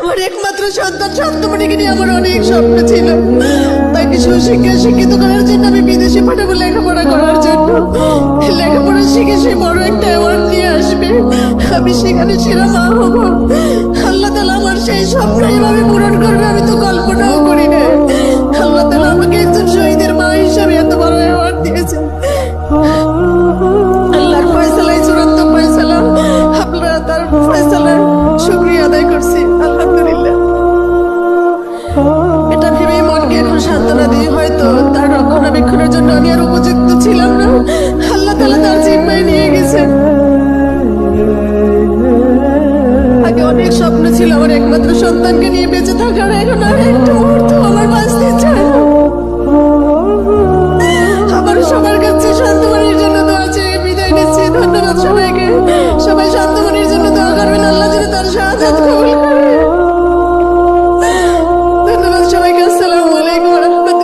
আমার একমাত্র সন্তান, সপ্তমণিকে নিয়ে আমার অনেক স্বপ্ন ছিল। তাকে সুশিক্ষা শিক্ষিত করার জন্য আমি বিদেশে পাঠাবো লেখাপড়া করার জন্য। লেখাপড়া শিখে সে বড় একটা অ্যাওয়ার্ড নিয়ে আসবে। আমি সেখানে সেরা মা হব। আল্লাহ তালা আমার সেই স্বপ্ন এভাবে পূরণ করবে, আমি তো দিয়ে হয়তো তার রক্ষণাবেক্ষণের জন্য আমি আর উপযুক্ত ছিলাম না। আল্লাহ তালা তার জিম্মায় নিয়ে গেছে। আগে অনেক স্বপ্ন ছিল, আমার একমাত্র সন্তানকে নিয়ে বেঁচে থাকার, এখন আর একটা মুহূর্ত আমার বাঁচতে চায় আমার সবার কাছে শান্তমণির জন্য দোয়া চেয়ে বিদায় নিচ্ছি। ধন্যবাদ সবাইকে। সবাই শান্তমণির জন্য দোয়া করবেন, আল্লাহ যেন তার সাহায্য